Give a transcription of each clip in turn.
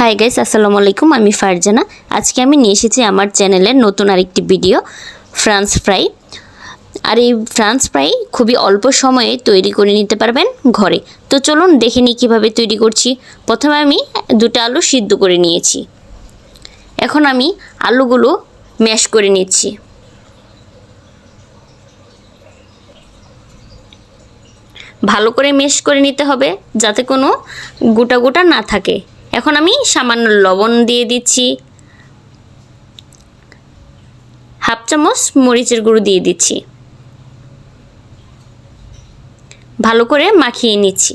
Hi guys আসসালামু আলাইকুম আমি ফারজানা। আজকে আমি নিয়ে এসেছি আমার চ্যানেলের নতুন আরেকটি ভিডিও ফ্রান্স ফ্রাই আর এই ফ্রান্স ফ্রাই খুবই অল্প সময়ে তৈরি করে নিতে পারবেন ঘরে। তো চলুন দেখে নিই কীভাবে তৈরি করছি। প্রথমে আমি দুটো আলু সিদ্ধ করে নিয়েছি। এখন আমি আলুগুলো ম্যাশ করে নিচ্ছি। ভালো করে মেশ করে নিতে হবে যাতে কোনো গোটা গোটা না থাকে। এখন আমি সামান্য লবণ দিয়ে দিচ্ছি। হাফ চামচ মরিচের গুঁড়ো দিয়ে দিচ্ছি। ভালো করে মাখিয়ে নিচ্ছি।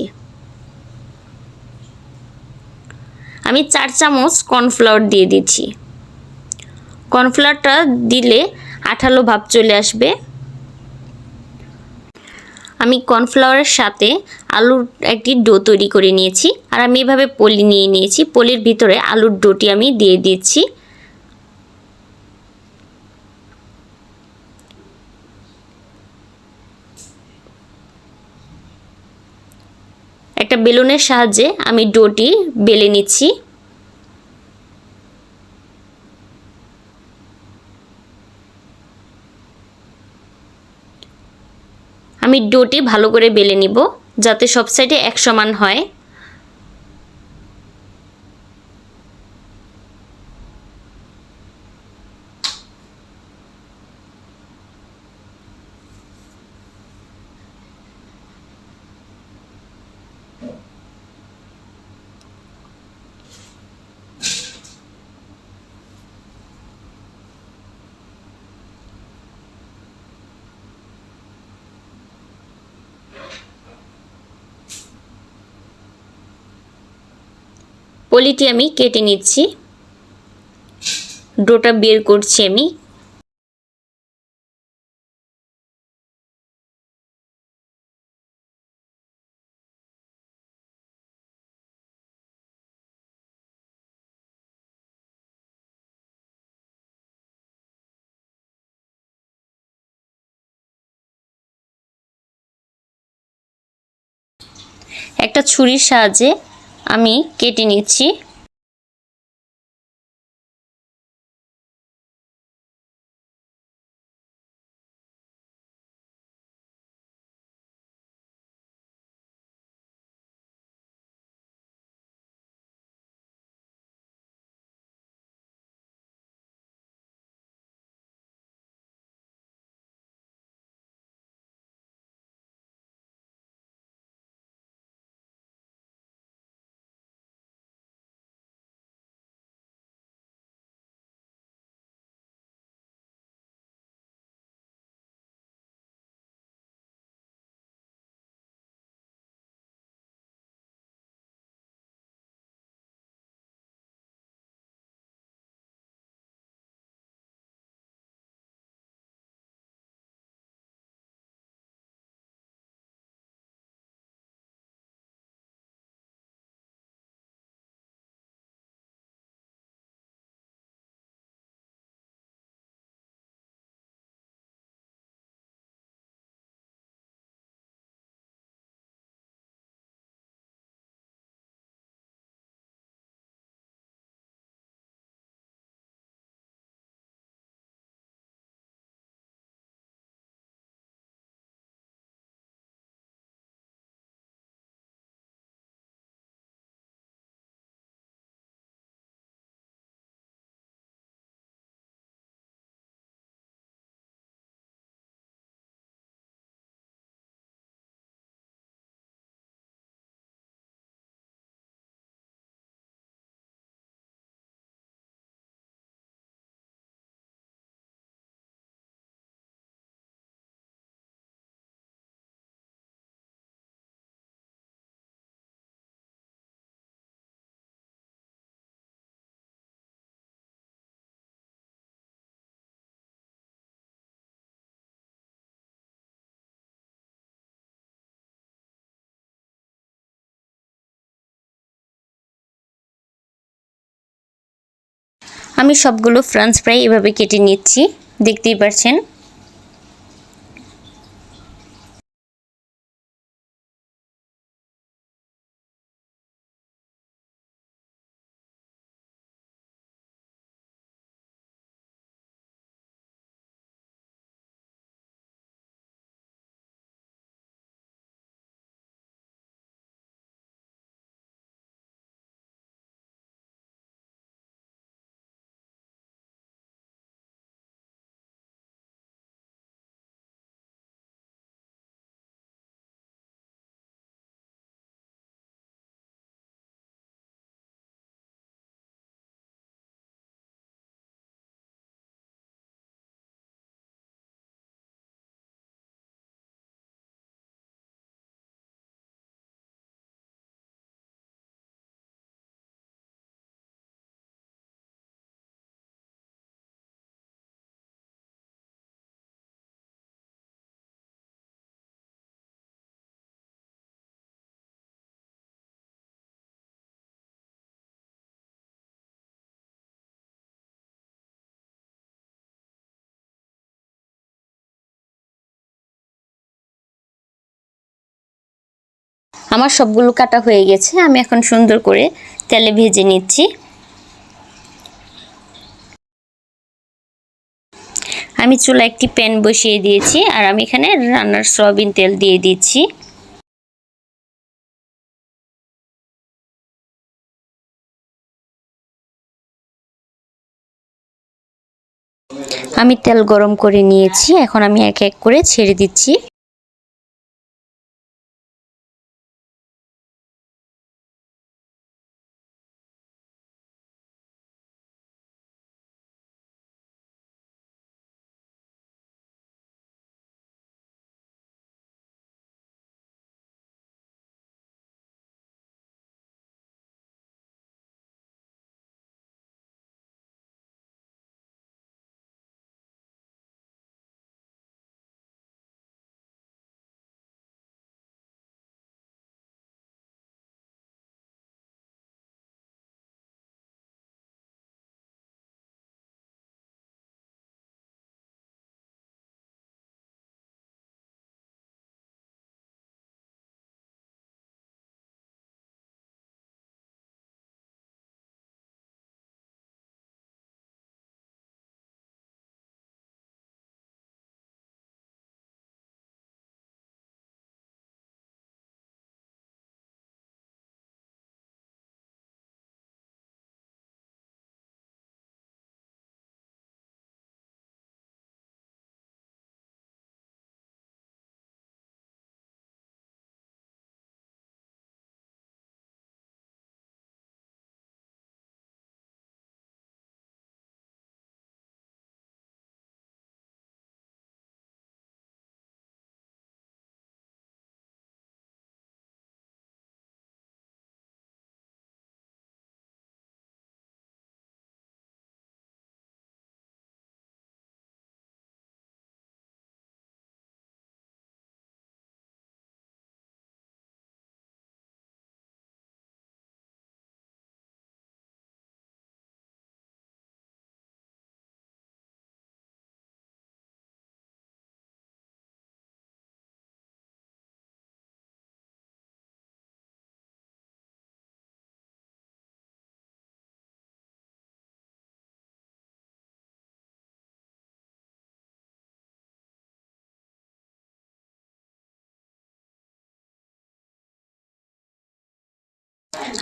আমি চার চামচ কর্নফ্লাওয়ার দিয়ে দিচ্ছি। কর্নফ্লাওয়ারটা দিলে আঠালো ভাব চলে আসবে। আমি কর্নফ্লাওয়ারের সাথে আলুর একটি ডো তৈরি করে নিয়েছি। আর আমি এভাবে পলি নিয়ে নিয়েছি। পলির ভিতরে আলুর ডোটি আমি দিয়ে দিচ্ছি। একটা বেলুনের সাহায্যে আমি ডোটি বেলে নিচ্ছি। আমি ডোটি ভালো করে বেলে নিব। যাতে সব সাইডে এক সমান হয়। পলিটি আমি কেটে নিচ্ছি। ডোটা বের করছি আমি। একটা ছুরির সাহায্যে আমি কেটে নিচ্ছি। আমি সবগুলো ফ্রান্স ফ্রাই এভাবে কেটে নিচ্ছি দেখতেই পারছেন। আমার সবগুলো কাটা হয়ে গেছে, আমি এখন সুন্দর করে তেলে ভেজে নিচ্ছি। আমি চুলা একটি প্যান বসিয়ে দিয়েছি আর আমি এখানে রান্নার সয়াবিন তেল দিয়ে দিচ্ছি। আমি তেল গরম করে নিয়েছি, এখন আমি এক এক করে ছেড়ে দিচ্ছি।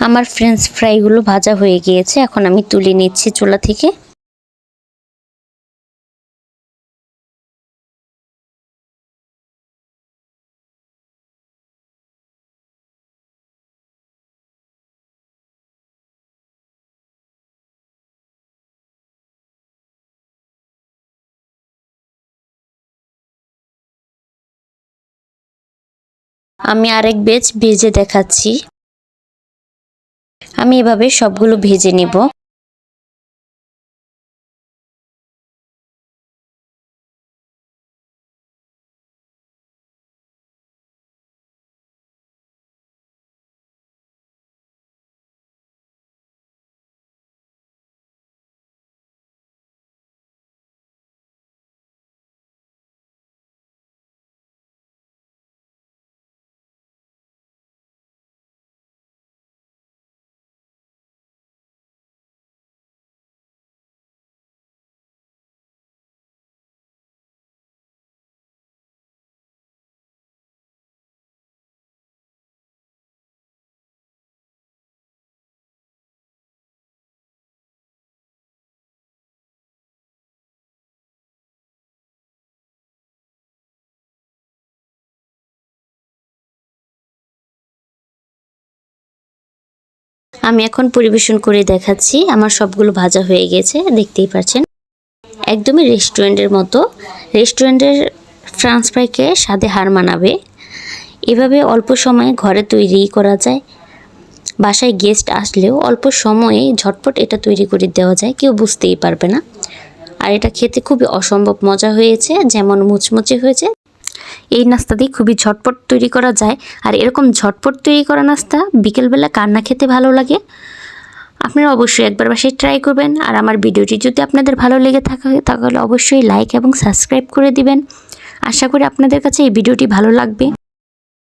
আমার ফ্রেঞ্চ ফ্রাইগুলো ভাজা হয়ে গিয়েছে, এখন আমি তুলে নিচ্ছি চুলা থেকে। আমি আরেক বেচ ভেজে দেখাচ্ছি। আমি এভাবে সবগুলো ভেজে নিব। আমি এখন পরিবেশন করে দেখাচ্ছি। আমার সবগুলো ভাজা হয়ে গেছে, দেখতেই পাচ্ছেন একদমই রেস্টুরেন্টের মতো। রেস্টুরেন্টের ফ্রান্স ফ্রাইকে স্বাদে হার মানাবে। এভাবে অল্প সময়ে ঘরে তৈরি করা যায়। বাসায় গেস্ট আসলেও অল্প সময়ে ঝটপট এটা তৈরি করে দেওয়া যায়, কেউ বুঝতেই পারবে না। আর এটা খেতে খুবই অসম্ভব মজা হয়েছে, যেমন মুচমুচে হয়েছে। এই নাস্তা দিয়ে খুবই ঝটপট তৈরি করা যায়। আর এরকম ঝটপট তৈরি করা নাস্তা বিকেলবেলা কান্না খেতে ভালো লাগে, আপনারা অবশ্যই একবার বাসায় ট্রাই করবেন। আর আমার ভিডিওটি যদি আপনাদের ভালো লেগে থাকে, তাহলে অবশ্যই লাইক এবং সাবস্ক্রাইব করে দিবেন। আশা করি আপনাদের কাছে এই ভিডিওটি ভালো লাগবে।